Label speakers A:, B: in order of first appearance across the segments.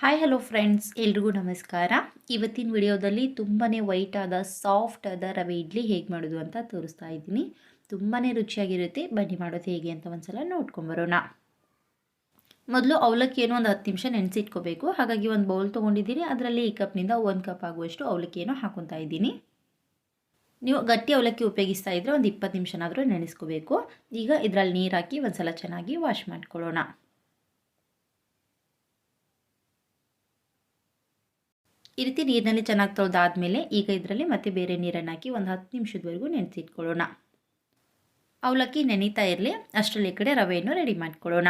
A: Hi hello friends ಎಲ್ರಿಗೂ ನಮಸ್ಕಾರ. ಇವತ್ತಿನ ವಿಡಿಯೋದಲ್ಲಿ ತುಂಬಾ ವೈಟ್ ಆದ ಸಾಫ್ಟ್ ಆದ ರವೆ ಇಡ್ಲಿ ಹೇಗೆ ಮಾಡೋದು ಅಂತ ತೋರಿಸ್ತಾ ಇದ್ದೀನಿ. ತುಂಬಾ ರುಚಿಯಾಗಿರುತ್ತೆ. ಬನ್ನಿ ಮಾಡೋದು ಹೇಗೆ ಅಂತ ಒಂದ್ಸಲ ನೋಡ್ಕೊಂಬರೋಣ ಮೊದಲು ಅವಲಕ್ಕಿಯನ್ನು ಒಂದು ಹತ್ತು ನಿಮಿಷ ನೆನೆಸಿಟ್ಕೋಬೇಕು. ಹಾಗಾಗಿ ಒಂದು ಬೌಲ್ ತೊಗೊಂಡಿದ್ದೀನಿ. ಅದರಲ್ಲಿ ಈ ಕಪ್ನಿಂದ ಒಂದು ಕಪ್ ಆಗುವಷ್ಟು ಅವಲಕ್ಕಿಯನ್ನು ಹಾಕೊತಾ ಇದ್ದೀನಿ. ನೀವು ಗಟ್ಟಿ ಅವಲಕ್ಕಿ ಉಪಯೋಗಿಸ್ತಾ ಇದ್ದರೆ ಒಂದು ಇಪ್ಪತ್ತು ನಿಮಿಷನಾದರೂ ನೆನೆಸ್ಕೋಬೇಕು. ಈಗ ಇದರಲ್ಲಿ ನೀರು ಹಾಕಿ ಒಂದು ಸಲ ಚೆನ್ನಾಗಿ ವಾಶ್ ಮಾಡ್ಕೊಳ್ಳೋಣ. ಈ ರೀತಿ ನೀರಿನಲ್ಲಿ ಚೆನ್ನಾಗಿ ತೊಳೆದಾದ್ಮೇಲೆ ಈಗ ಇದರಲ್ಲಿ ಮತ್ತೆ ಬೇರೆ ನೀರನ್ನು ಹಾಕಿ ಒಂದು ಹತ್ತು ನಿಮಿಷದವರೆಗೂ ನೆನೆಸಿಟ್ಕೊಳ್ಳೋಣ. ಅವಲಕ್ಕಿ ನೆನೀತಾ ಇರಲಿ, ಅಷ್ಟರಲ್ಲಿ ಈ ಕಡೆ ರವೆಯನ್ನು ರೆಡಿ ಮಾಡ್ಕೊಳ್ಳೋಣ.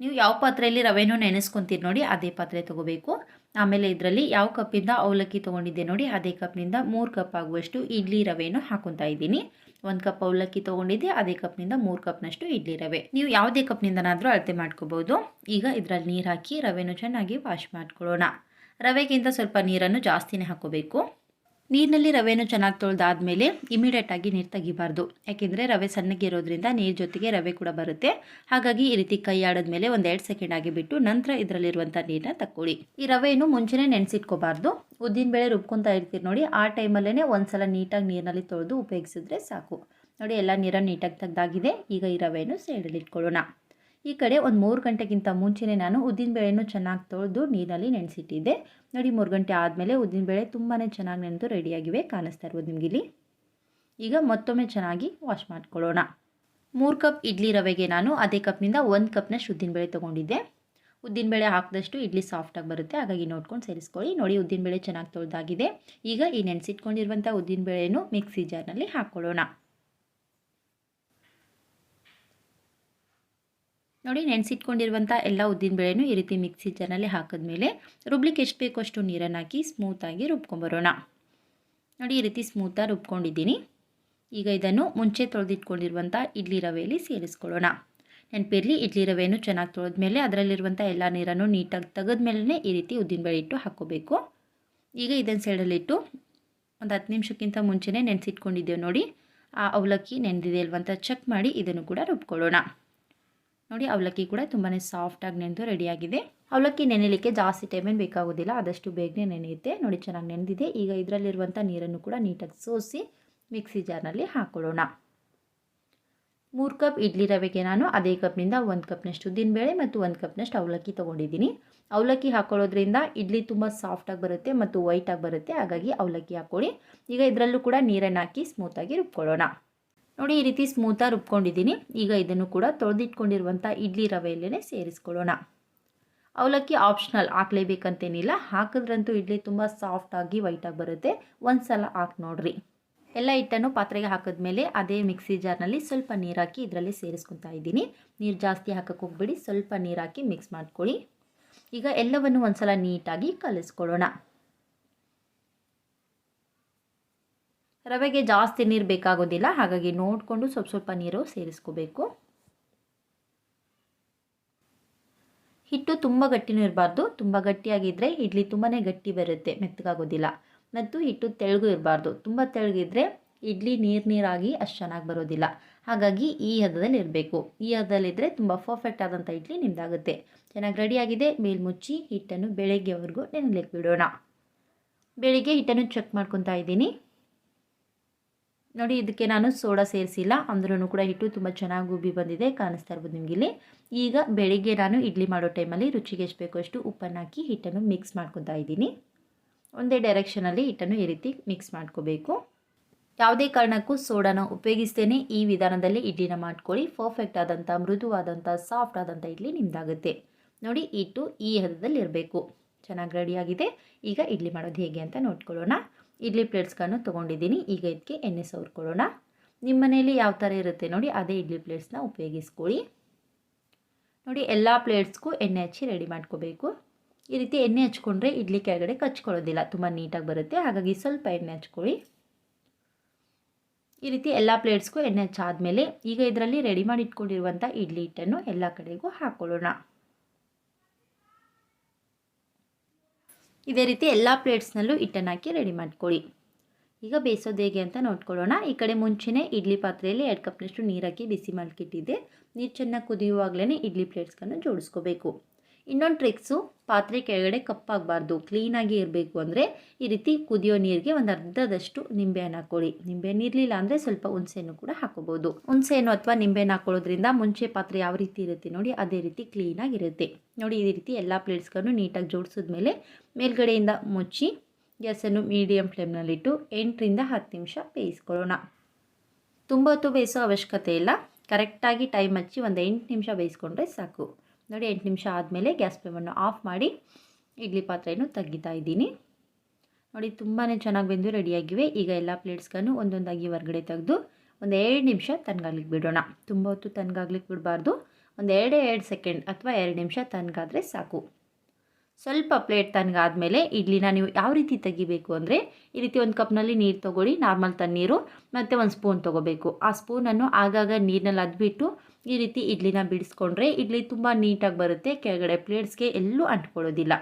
A: ನೀವು ಯಾವ ಪಾತ್ರೆಯಲ್ಲಿ ರವೆನೂ ನೆನೆಸ್ಕೊತೀರಿ ನೋಡಿ, ಅದೇ ಪಾತ್ರೆ ತೊಗೋಬೇಕು. ಆಮೇಲೆ ಇದರಲ್ಲಿ ಯಾವ ಕಪ್ಪಿಂದ ಅವಲಕ್ಕಿ ತೊಗೊಂಡಿದ್ದೆ ನೋಡಿ, ಅದೇ ಕಪ್ನಿಂದ ಮೂರು ಕಪ್ ಆಗುವಷ್ಟು ಇಡ್ಲಿ ರವೆಯನ್ನು ಹಾಕೊತಾ ಇದ್ದೀನಿ. ಒಂದು ಕಪ್ ಅವಲಕ್ಕಿ ತೊಗೊಂಡಿದ್ದೆ, ಅದೇ ಕಪ್ನಿಂದ ಮೂರು ಕಪ್ನಷ್ಟು ಇಡ್ಲಿ ರವೆ. ನೀವು ಯಾವುದೇ ಕಪ್ನಿಂದನಾದರೂ ಅಳತೆ ಮಾಡ್ಕೋಬೋದು. ಈಗ ಇದರಲ್ಲಿ ನೀರು ಹಾಕಿ ರವೆನೂ ಚೆನ್ನಾಗಿ ವಾಶ್ ಮಾಡ್ಕೊಳ್ಳೋಣ. ರವೆಗಿಂತ ಸ್ವಲ್ಪ ನೀರನ್ನು ಜಾಸ್ತಿನೇ ಹಾಕೋಬೇಕು ನೀರಿನಲ್ಲಿ ರವೆಯನ್ನು ಚೆನ್ನಾಗಿ ತೊಳೆದಾದ್ಮೇಲೆ ಇಮಿಡಿಯೇಟಾಗಿ ನೀರು ತೆಗಿಬಾರ್ದು. ಯಾಕೆಂದರೆ ರವೆ ಸಣ್ಣಗಿರೋದ್ರಿಂದ ನೀರು ಜೊತೆಗೆ ರವೆ ಕೂಡ ಬರುತ್ತೆ. ಹಾಗಾಗಿ ಈ ರೀತಿ ಕೈ ಆಡಿದ್ಮೇಲೆ ಒಂದು ಎರಡು ಸೆಕೆಂಡ್ ಆಗಿ ಬಿಟ್ಟು ನಂತರ ಇದರಲ್ಲಿರುವಂಥ ನೀರನ್ನ ತಕ್ಕೊಳ್ಳಿ. ಈ ರವೆಯನ್ನು ಮುಂಚೆನೇ ನೆನೆಸಿಟ್ಕೋಬಾರ್ದು. ಉದ್ದಿನಬೇಳೆ ರುಬ್ಕೊತಾ ಇರ್ತೀರಿ ನೋಡಿ, ಆ ಟೈಮಲ್ಲೇ ಒಂದ್ಸಲ ನೀಟಾಗಿ ನೀರಿನಲ್ಲಿ ತೊಳೆದು ಉಪಯೋಗಿಸಿದ್ರೆ ಸಾಕು. ನೋಡಿ, ಎಲ್ಲ ನೀರನ್ನು ನೀಟಾಗಿ ತೆಗ್ದಾಗಿದೆ. ಈಗ ಈ ರವೆಯನ್ನು ಸೈಡಲ್ಲಿ ಇಟ್ಕೊಳ್ಳೋಣ ಈ ಕಡೆ ಒಂದು ಮೂರು ಗಂಟೆಗಿಂತ ಮುಂಚೆನೇ ನಾನು ಉದ್ದಿನಬೇಳೆಯನ್ನು ಚೆನ್ನಾಗಿ ತೊಳೆದು ನೀರಲ್ಲಿ ನೆನೆಸಿಟ್ಟಿದ್ದೆ. ನೋಡಿ, ಮೂರು ಗಂಟೆ ಆದಮೇಲೆ ಉದ್ದಿನಬೇಳೆ ತುಂಬಾ ಚೆನ್ನಾಗಿ ನೆನೆದು ರೆಡಿಯಾಗಿವೆ, ಕಾಣಿಸ್ತಾ ಇರ್ಬೋದು ನಿಮಗಿಲ್ಲಿ. ಈಗ ಮತ್ತೊಮ್ಮೆ ಚೆನ್ನಾಗಿ ವಾಶ್ ಮಾಡ್ಕೊಳ್ಳೋಣ. ಮೂರು ಕಪ್ ಇಡ್ಲಿ ರವೆಗೆ ನಾನು ಅದೇ ಕಪ್ನಿಂದ ಒಂದು ಕಪ್ನಷ್ಟು ಉದ್ದಿನಬೇಳೆ ತೊಗೊಂಡಿದ್ದೆ. ಉದ್ದಿನಬೇಳೆ ಹಾಕಿದಷ್ಟು ಇಡ್ಲಿ ಸಾಫ್ಟಾಗಿ ಬರುತ್ತೆ, ಹಾಗಾಗಿ ನೋಡ್ಕೊಂಡು ಸೇರಿಸ್ಕೊಳ್ಳಿ. ನೋಡಿ ಉದ್ದಿನಬೇಳೆ ಚೆನ್ನಾಗಿ ತೊಳೆದಾಗಿದೆ. ಈಗ ಈ ನೆನೆಸಿಟ್ಕೊಂಡಿರುವಂಥ ಉದ್ದಿನಬೇಳೆಯನ್ನು ಮಿಕ್ಸಿ ಜಾರ್ನಲ್ಲಿ ಹಾಕ್ಕೊಳ್ಳೋಣ ನೋಡಿ ನೆನೆಸಿಟ್ಕೊಂಡಿರುವಂಥ ಎಲ್ಲ ಉದ್ದಿನಬೇಳೆನೂ ಈ ರೀತಿ ಮಿಕ್ಸಿ ಜಾರ್ನಲ್ಲಿ ಹಾಕಿದ್ಮೇಲೆ ರುಬ್ಲಿಕ್ಕೆ ಎಷ್ಟು ಬೇಕೋ ಅಷ್ಟು ನೀರನ್ನು ಹಾಕಿ ಸ್ಮೂತಾಗಿ ರುಬ್ಕೊಂಬರೋಣ. ನೋಡಿ ಈ ರೀತಿ ಸ್ಮೂತಾಗಿ ರುಬ್ಕೊಂಡಿದ್ದೀನಿ. ಈಗ ಇದನ್ನು ಮುಂಚೆ ತೊಳೆದಿಟ್ಕೊಂಡಿರುವಂಥ ಇಡ್ಲಿ ರವೆಯಲ್ಲಿ ಸೇರಿಸ್ಕೊಳ್ಳೋಣ. ನೆನಪಿರಲಿ, ಇಡ್ಲಿ ರವೆಯನ್ನು ಚೆನ್ನಾಗಿ ತೊಳೆದ್ಮೇಲೆ ಅದರಲ್ಲಿರುವಂಥ ಎಲ್ಲ ನೀರನ್ನು ನೀಟಾಗಿ ತೆಗೆದ್ಮೇಲೆ ಈ ರೀತಿ ಉದ್ದಿನಬೇಳೆ ಇಟ್ಟು ಹಾಕ್ಕೋಬೇಕು. ಈಗ ಇದನ್ನು ಸೈಡಲ್ಲಿಟ್ಟು ಒಂದು ಹತ್ತು ನಿಮಿಷಕ್ಕಿಂತ ಮುಂಚೆನೇ ನೆನೆಸಿಟ್ಕೊಂಡಿದ್ದೇವೆ ನೋಡಿ. ಆ ಅವಲಕ್ಕಿ ನೆನೆದಿದೆ ಅಲ್ವಂತ ಚೆಕ್ ಮಾಡಿ ಇದನ್ನು ಕೂಡ ರುಬ್ಕೊಳ್ಳೋಣ. ನೋಡಿ, ಅವಲಕ್ಕಿ ಕೂಡ ತುಂಬಾ ಸಾಫ್ಟಾಗಿ ನೆನೆದು ರೆಡಿಯಾಗಿದೆ ಅವಲಕ್ಕಿ ನೆನೆಯಲಿಕ್ಕೆ ಜಾಸ್ತಿ ಟೈಮೇನು ಬೇಕಾಗೋದಿಲ್ಲ, ಆದಷ್ಟು ಬೇಗನೆ ನೆನೆಯುತ್ತೆ. ನೋಡಿ, ಚೆನ್ನಾಗಿ ನೆನೆದಿದೆ. ಈಗ ಇದರಲ್ಲಿರುವಂಥ ನೀರನ್ನು ಕೂಡ ನೀಟಾಗಿ ಸೋಸಿ ಮಿಕ್ಸಿ ಜಾರ್ನಲ್ಲಿ ಹಾಕೊಳ್ಳೋಣ. ಮೂರು ಕಪ್ ಇಡ್ಲಿ ರವೆಗೆ ನಾನು ಅದೇ ಕಪ್ನಿಂದ ಒಂದು ಕಪ್ನಷ್ಟು ಉದ್ದಿನಬೇಳೆ ಮತ್ತು ಒಂದು ಕಪ್ನಷ್ಟು ಅವಲಕ್ಕಿ ತೊಗೊಂಡಿದ್ದೀನಿ. ಅವಲಕ್ಕಿ ಹಾಕೊಳ್ಳೋದ್ರಿಂದ ಇಡ್ಲಿ ತುಂಬ ಸಾಫ್ಟಾಗಿ ಬರುತ್ತೆ ಮತ್ತು ವೈಟಾಗಿ ಬರುತ್ತೆ. ಹಾಗಾಗಿ ಅವಲಕ್ಕಿ ಹಾಕ್ಕೊಳ್ಳಿ ಈಗ ಇದರಲ್ಲೂ ಕೂಡ ನೀರನ್ನು ಹಾಕಿ ಸ್ಮೂತಾಗಿ ರುಬ್ಕೊಳ್ಳೋಣ. ನೋಡಿ, ಈ ರೀತಿ ಸ್ಮೂತಾಗಿ ರುಬ್ಕೊಂಡಿದ್ದೀನಿ. ಈಗ ಇದನ್ನು ಕೂಡ ತೊಳೆದಿಟ್ಕೊಂಡಿರುವಂಥ ಇಡ್ಲಿ ರವೆಯಲ್ಲೇ ಸೇರಿಸ್ಕೊಳ್ಳೋಣ. ಅವಲಕ್ಕಿ ಆಪ್ಷನಲ್ ಹಾಕ್ಲೇಬೇಕಂತೇನಿಲ್ಲ. ಹಾಕಿದ್ರಂತೂ ಇಡ್ಲಿ ತುಂಬ ಸಾಫ್ಟಾಗಿ ವೈಟಾಗಿ ಬರುತ್ತೆ. ಒಂದು ಸಲ ಹಾಕಿ ನೋಡ್ರಿ. ಎಲ್ಲ ಹಿಟ್ಟನ್ನು ಪಾತ್ರೆಗೆ ಹಾಕಿದ್ಮೇಲೆ ಅದೇ ಮಿಕ್ಸಿ ಜಾರ್ನಲ್ಲಿ ಸ್ವಲ್ಪ ನೀರು ಹಾಕಿ ಇದರಲ್ಲಿ ಸೇರಿಸ್ಕೊತಾ ಇದ್ದೀನಿ. ನೀರು ಜಾಸ್ತಿ ಹಾಕಕ್ಕೆ ಹೋಗ್ಬೇಡಿ. ಸ್ವಲ್ಪ ನೀರು ಹಾಕಿ ಮಿಕ್ಸ್ ಮಾಡ್ಕೊಳ್ಳಿ. ಈಗ ಎಲ್ಲವನ್ನು ಒಂದು ಸಲ ನೀಟಾಗಿ ಕಲಿಸ್ಕೊಳ್ಳೋಣ. ರವೆಗೆ ಜಾಸ್ತಿ ನೀರು ಬೇಕಾಗೋದಿಲ್ಲ, ಹಾಗಾಗಿ ನೋಡಿಕೊಂಡು ಸ್ವಲ್ಪ ಸ್ವಲ್ಪ ನೀರು ಸೇರಿಸ್ಕೋಬೇಕು. ಹಿಟ್ಟು ತುಂಬ ಗಟ್ಟಿನೂ ಇರಬಾರ್ದು, ತುಂಬ ಗಟ್ಟಿಯಾಗಿದ್ದರೆ ಇಡ್ಲಿ ತುಂಬಾ ಗಟ್ಟಿ ಬರುತ್ತೆ, ಮೆತ್ತಗಾಗೋದಿಲ್ಲ. ಮತ್ತು ಹಿಟ್ಟು ತೆಳಗು ಇರಬಾರ್ದು, ತುಂಬ ತೆಳಗಿದ್ರೆ ಇಡ್ಲಿ ನೀರು ನೀರಾಗಿ ಅಷ್ಟು ಚೆನ್ನಾಗಿ ಬರೋದಿಲ್ಲ. ಹಾಗಾಗಿ ಈ ಹದದಲ್ಲಿ ಇರಬೇಕು. ಈ ಹದದಲ್ಲಿದ್ದರೆ ತುಂಬ ಪರ್ಫೆಕ್ಟ್ ಆದಂಥ ಇಡ್ಲಿ ನಿಮ್ದಾಗುತ್ತೆ. ಚೆನ್ನಾಗಿ ರೆಡಿಯಾಗಿದೆ ಮೇಲ್ಮುಚ್ಚಿ ಹಿಟ್ಟನ್ನು ಬೆಳಗ್ಗೆವರೆಗೂ ನೆನಲಿಕ್ಕೆ ಬಿಡೋಣ ಬೆಳಿಗ್ಗೆ ಹಿಟ್ಟನ್ನು ಚೆಕ್ ಮಾಡ್ಕೊತಾ ಇದ್ದೀನಿ. ನೋಡಿ, ಇದಕ್ಕೆ ನಾನು ಸೋಡಾ ಸೇರಿಸಿಲ್ಲ. ಅಂದ್ರೂ ಕೂಡ ಹಿಟ್ಟು ತುಂಬ ಚೆನ್ನಾಗಿ ಗುಬ್ಬಿ ಬಂದಿದೆ. ಕಾಣಿಸ್ತಾ ಇರ್ಬೋದು ನಿಮಗೆ ಇಲ್ಲಿ. ಈಗ ಬೆಳಿಗ್ಗೆ ನಾನು ಇಡ್ಲಿ ಮಾಡೋ ಟೈಮಲ್ಲಿ ರುಚಿಗೆ ಎಷ್ಟು ಬೇಕೋ ಅಷ್ಟು ಉಪ್ಪನ್ನು ಹಾಕಿ ಹಿಟ್ಟನ್ನು ಮಿಕ್ಸ್ ಮಾಡ್ಕೊತಾ ಇದ್ದೀನಿ. ಒಂದೇ ಡೈರೆಕ್ಷನಲ್ಲಿ ಹಿಟ್ಟನ್ನು ಈ ರೀತಿ ಮಿಕ್ಸ್ ಮಾಡ್ಕೋಬೇಕು. ಯಾವುದೇ ಕಾರಣಕ್ಕೂ ಸೋಡಾನ ಉಪಯೋಗಿಸ್ತೇನೆ. ಈ ವಿಧಾನದಲ್ಲಿ ಇಡ್ಲಿನ ಮಾಡ್ಕೊಳ್ಳಿ. ಪರ್ಫೆಕ್ಟ್ ಆದಂಥ, ಮೃದುವಾದಂಥ ಸಾಫ್ಟ್ ಆದಂಥ ಇಡ್ಲಿ ನಿಮ್ಮದಾಗುತ್ತೆ ನೋಡಿ, ಹಿಟ್ಟು ಈ ಹದದಲ್ಲಿ ಇರಬೇಕು. ಚೆನ್ನಾಗಿ ರೆಡಿಯಾಗಿದೆ ಈಗ ಇಡ್ಲಿ ಮಾಡೋದು ಹೇಗೆ ಅಂತ ನೋಡ್ಕೊಳ್ಳೋಣ. ಇಡ್ಲಿ ಪ್ಲೇಟ್ಸ್ಗಳನ್ನು ತೊಗೊಂಡಿದ್ದೀನಿ. ಈಗ ಇದಕ್ಕೆ ಎಣ್ಣೆ ಸವರ್ಕೊಳ್ಳೋಣ ನಿಮ್ಮ ಮನೆಯಲ್ಲಿ ಯಾವ ಥರ ಇರುತ್ತೆ ನೋಡಿ, ಅದೇ ಇಡ್ಲಿ ಪ್ಲೇಟ್ಸ್ನ ಉಪಯೋಗಿಸ್ಕೊಳ್ಳಿ. ನೋಡಿ, ಎಲ್ಲ ಪ್ಲೇಟ್ಸ್ಗೂ ಎಣ್ಣೆ ಹಚ್ಚಿ ರೆಡಿ ಮಾಡ್ಕೋಬೇಕು. ಈ ರೀತಿ ಎಣ್ಣೆ ಹಚ್ಕೊಂಡ್ರೆ ಇಡ್ಲಿ ಕೆಳಗಡೆ ಕಚ್ಕೊಳ್ಳೋದಿಲ್ಲ, ತುಂಬ ನೀಟಾಗಿ ಬರುತ್ತೆ. ಹಾಗಾಗಿ ಸ್ವಲ್ಪ ಎಣ್ಣೆ ಹಚ್ಕೊಳ್ಳಿ. ಈ ರೀತಿ ಎಲ್ಲ ಪ್ಲೇಟ್ಸ್ಗೂ ಎಣ್ಣೆ ಹಚ್ಚಾದಮೇಲೆ ಈಗ ಇದರಲ್ಲಿ ರೆಡಿ ಮಾಡಿ ಇಟ್ಕೊಂಡಿರುವಂಥ ಇಡ್ಲಿ ಹಿಟ್ಟನ್ನು ಎಲ್ಲ ಕಡೆಗೂ ಹಾಕ್ಕೊಳ್ಳೋಣ ಇದೇ ರೀತಿ ಎಲ್ಲ ಪ್ಲೇಟ್ಸ್ನಲ್ಲೂ ಹಿಟ್ಟನ್ನು ಹಾಕಿ ರೆಡಿ ಮಾಡ್ಕೊಳ್ಳಿ. ಈಗ ಬೇಯಿಸೋದು ಹೇಗೆ ಅಂತ ನೋಡ್ಕೊಳ್ಳೋಣ. ಈ ಕಡೆ ಮುಂಚೆನೇ ಇಡ್ಲಿ ಪಾತ್ರೆಯಲ್ಲಿ ಎರಡು ಕಪ್ನಷ್ಟು ನೀರು ಹಾಕಿ ಬಿಸಿ ಮಾಡ್ಕಿಟ್ಟಿದ್ದೆ. ನೀರು ಚೆನ್ನಾಗಿ ಕುದಿಯುವಾಗಲೇ ಇಡ್ಲಿ ಪ್ಲೇಟ್ಸ್ಗಳನ್ನು ಜೋಡಿಸ್ಕೋಬೇಕು. ಇನ್ನೊಂದು ಟ್ರಿಕ್ಸು ಪಾತ್ರೆ ಕೆಳಗಡೆ ಕಪ್ಪಾಗಬಾರ್ದು ಕ್ಲೀನಾಗಿ ಇರಬೇಕು ಅಂದರೆ ಈ ರೀತಿ ಕುದಿಯೋ ನೀರಿಗೆ ಒಂದು ಅರ್ಧದಷ್ಟು ನಿಂಬೆಹಣ್ಣು ಹಾಕೊಳ್ಳಿ ನಿಂಬೆಹಣ್ಣು ಇರಲಿಲ್ಲ ಅಂದರೆ ಸ್ವಲ್ಪ ಹುಣಸೆಹಣ್ಣು ಕೂಡ ಹಾಕೋಬೋದು ಹುಣಸೆಹಣ್ಣು ಅಥವಾ ನಿಂಬೆಹಣ್ಣು ಹಾಕೊಳ್ಳೋದ್ರಿಂದ ಮುಂಚೆ ಪಾತ್ರೆ ಯಾವ ರೀತಿ ಇರುತ್ತೆ ನೋಡಿ, ಅದೇ ರೀತಿ ಕ್ಲೀನಾಗಿರುತ್ತೆ ನೋಡಿ, ಈ ರೀತಿ ಎಲ್ಲ ಪ್ಲೇಟ್ಸ್ಗಳನ್ನು ನೀಟಾಗಿ ಜೋಡಿಸಿದ್ಮೇಲೆ ಮೇಲ್ಗಡೆಯಿಂದ ಮುಚ್ಚಿ ಗ್ಯಾಸನ್ನು ಮೀಡಿಯಮ್ ಫ್ಲೇಮ್ನಲ್ಲಿಟ್ಟು ಎಂಟರಿಂದ ಹತ್ತು ನಿಮಿಷ ಬೇಯಿಸ್ಕೊಳ್ಳೋಣ. ತುಂಬ ಹೊತ್ತು ಬೇಯಿಸೋ ಅವಶ್ಯಕತೆ ಇಲ್ಲ. ಕರೆಕ್ಟಾಗಿ ಟೈಮ್ ಹಚ್ಚಿ ಒಂದು ಎಂಟು ನಿಮಿಷ ಬೇಯಿಸ್ಕೊಂಡ್ರೆ ಸಾಕು. ನೋಡಿ ಎಂಟು ನಿಮಿಷ ಆದಮೇಲೆ ಗ್ಯಾಸ್ ಫ್ಲೇಮನ್ನು ಆಫ್ ಮಾಡಿ ಇಡ್ಲಿ ಪಾತ್ರೆಯನ್ನು ತೆಗಿತಾ ಇದ್ದೀನಿ. ನೋಡಿ ತುಂಬಾ ಚೆನ್ನಾಗಿ ಬೆಂದು ರೆಡಿಯಾಗಿವೆ. ಈಗ ಎಲ್ಲ ಪ್ಲೇಟ್ಸ್ಗಳನ್ನು ಒಂದೊಂದಾಗಿ ಹೊರಗಡೆ ತೆಗೆದು ಒಂದು ಎರಡು ನಿಮಿಷ ತನ್ಗಾಗ್ಲಿಕ್ಕೆ ಬಿಡೋಣ. ತುಂಬ ಹೊತ್ತು ತನ್ಗಾಗ್ಲಿಕ್ಕೆ ಬಿಡಬಾರ್ದು. ಒಂದು ಎರಡೇ ಎರಡು ಸೆಕೆಂಡ್ ಅಥವಾ ಎರಡು ನಿಮಿಷ ತನ್ಗಾದರೆ ಸಾಕು. ಸ್ವಲ್ಪ ಪ್ಲೇಟ್ ತಣ್ಣಗಾದ್ಮೇಲೆ ಇಡ್ಲಿನ ನೀವು ಯಾವ ರೀತಿ ತೆಗಿಬೇಕು ಅಂದರೆ ಈ ರೀತಿ ಒಂದು ಕಪ್ನಲ್ಲಿ ನೀರು ತೊಗೊಳ್ಳಿ, ನಾರ್ಮಲ್ ತಣ್ಣೀರು ಮತ್ತು ಒಂದು ಸ್ಪೂನ್ ತೊಗೋಬೇಕು. ಆ ಸ್ಪೂನನ್ನು ಆಗಾಗ ನೀರಿನಲ್ಲಿ ಅದ್ಬಿಟ್ಟು ಈ ರೀತಿ ಇಡ್ಲಿನ ಬಿಡಿಸ್ಕೊಂಡ್ರೆ ಇಡ್ಲಿ ತುಂಬ ನೀಟಾಗಿ ಬರುತ್ತೆ, ಕೆಳಗಡೆ ಪ್ಲೇಟ್ಸ್ಗೆ ಎಲ್ಲೂ ಅಂಟ್ಕೊಳ್ಳೋದಿಲ್ಲ.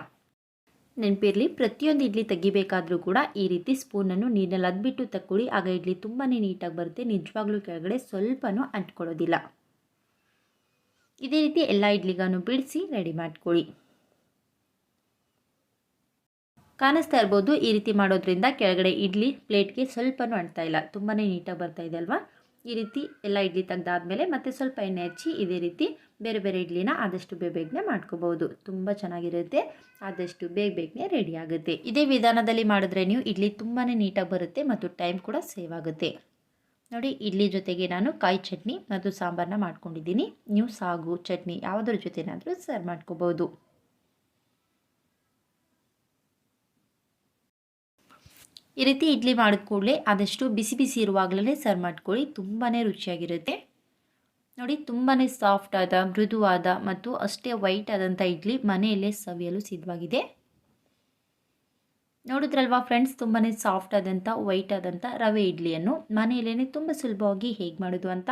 A: ನೆನಪಿರಲಿ, ಪ್ರತಿಯೊಂದು ಇಡ್ಲಿ ತೆಗಿಬೇಕಾದ್ರೂ ಕೂಡ ಈ ರೀತಿ ಸ್ಪೂನನ್ನು ನೀರಿನಲ್ಲಿ ಅದ್ಬಿಟ್ಟು ತಕ್ಕೊಳ್ಳಿ ಆಗ ಇಡ್ಲಿ ತುಂಬಾ ನೀಟಾಗಿ ಬರುತ್ತೆ, ನಿಜವಾಗ್ಲೂ ಕೆಳಗಡೆ ಸ್ವಲ್ಪನೂ ಅಂಟ್ಕೊಳ್ಳೋದಿಲ್ಲ. ಇದೇ ರೀತಿ ಎಲ್ಲ ಇಡ್ಲಿಗಾನು ಬಿಡಿಸಿ ರೆಡಿ ಮಾಡ್ಕೊಳ್ಳಿ. ಕಾಣಿಸ್ತಾ ಇರ್ಬೋದು, ಈ ರೀತಿ ಮಾಡೋದ್ರಿಂದ ಕೆಳಗಡೆ ಇಡ್ಲಿ ಪ್ಲೇಟ್ಗೆ ಸ್ವಲ್ಪನೂ ಅಂಟ್ತಾ ಇಲ್ಲ ತುಂಬಾ ನೀಟಾಗಿ ಬರ್ತಾ ಇದೆ ಅಲ್ವಾ? ಈ ರೀತಿ ಎಲ್ಲ ಇಡ್ಲಿ ತೆಗ್ದಾದ್ಮೇಲೆ ಮತ್ತೆ ಸ್ವಲ್ಪ ಎಣ್ಣೆ ಹಚ್ಚಿ ಇದೇ ರೀತಿ ಬೇರೆ ಬೇರೆ ಇಡ್ಲಿನ ಆದಷ್ಟು ಬೇಗ ಬೇಗನೆ ಮಾಡ್ಕೋಬಹುದು. ತುಂಬ ಚೆನ್ನಾಗಿರುತ್ತೆ. ಆದಷ್ಟು ಬೇಗ ಬೇಗನೆ ರೆಡಿ ಆಗುತ್ತೆ. ಇದೇ ವಿಧಾನದಲ್ಲಿ ಮಾಡಿದ್ರೆ ನೀವು ಇಡ್ಲಿ ತುಂಬಾ ನೀಟಾಗಿ ಬರುತ್ತೆ ಮತ್ತು ಟೈಮ್ ಕೂಡ ಸೇವ್ ಆಗುತ್ತೆ. ನೋಡಿ, ಇಡ್ಲಿ ಜೊತೆಗೆ ನಾನು ಕಾಯಿ ಚಟ್ನಿ ಮತ್ತು ಸಾಂಬಾರನ್ನ ಮಾಡ್ಕೊಂಡಿದ್ದೀನಿ. ನೀವು ಸಾಗು, ಚಟ್ನಿ, ಯಾವುದ್ರ ಜೊತೆನಾದರೂ ಸರ್ವ್ ಮಾಡ್ಕೋಬೋದು ಈ ರೀತಿ ಇಡ್ಲಿ ಮಾಡಿದ ಕೂಡಲೇ ಆದಷ್ಟು ಬಿಸಿ ಬಿಸಿ ಇರುವಾಗಲೇ ಸರ್ವ್ ಮಾಡ್ಕೊಳ್ಳಿ ತುಂಬಾ ರುಚಿಯಾಗಿರುತ್ತೆ. ನೋಡಿ ತುಂಬಾ ಸಾಫ್ಟ್ ಆದ, ಮೃದುವಾದ ಮತ್ತು ಅಷ್ಟೇ ವೈಟ್ ಆದಂಥ ಇಡ್ಲಿ ಮನೆಯಲ್ಲೇ ಸವಿಯಲು ಸಿದ್ಧವಾಗಿದೆ. ನೋಡಿದ್ರಲ್ವಾ ಫ್ರೆಂಡ್ಸ್ ತುಂಬಾ ಸಾಫ್ಟ್ ಆದಂಥ ವೈಟ್ ಆದಂಥ ರವೆ ಇಡ್ಲಿಯನ್ನು ಮನೆಯಲ್ಲೇ ತುಂಬ ಸುಲಭವಾಗಿ ಹೇಗೆ ಮಾಡೋದು ಅಂತ?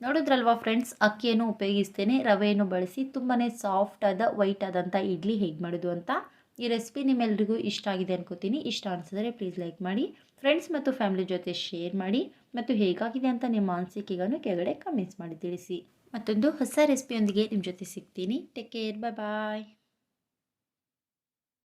A: ನೋಡಿದ್ರಲ್ವಾ ಫ್ರೆಂಡ್ಸ್ ಅಕ್ಕಿಯನ್ನು ಉಪಯೋಗಿಸ್ತೇನೆ, ರವೆಯನ್ನು ಬಳಸಿ ತುಂಬಾ ಸಾಫ್ಟ್ ಆದ ವೈಟ್ ಆದಂಥ ಇಡ್ಲಿ ಹೇಗೆ ಮಾಡೋದು ಅಂತ? ಈ ರೆಸಿಪಿ ನಿಮ್ಮೆಲ್ರಿಗೂ ಇಷ್ಟ ಆಗಿದೆ ಅನ್ಕೋತೀನಿ. ಇಷ್ಟ ಅನಿಸಿದ್ರೆ ಪ್ಲೀಸ್ ಲೈಕ್ ಮಾಡಿ ಫ್ರೆಂಡ್ಸ್ ಮತ್ತು ಫ್ಯಾಮಿಲಿ ಜೊತೆ ಶೇರ್ ಮಾಡಿ, ಮತ್ತು ಹೇಗಾಗಿದೆ ಅಂತ ನಿಮ್ಮ ಅನಿಸಿಕೆಗಳನ್ನು ಕೆಳಗಡೆ ಕಮೆಂಟ್ಸ್ ಮಾಡಿ ತಿಳಿಸಿ. ಮತ್ತೊಂದು ಹೊಸ ರೆಸಿಪಿಯೊಂದಿಗೆ ನಿಮ್ಮ ಜೊತೆ ಸಿಗ್ತೀನಿ. ಟೇಕ್ ಕೇರ್ ಬಾಯ್ ಬಾಯ್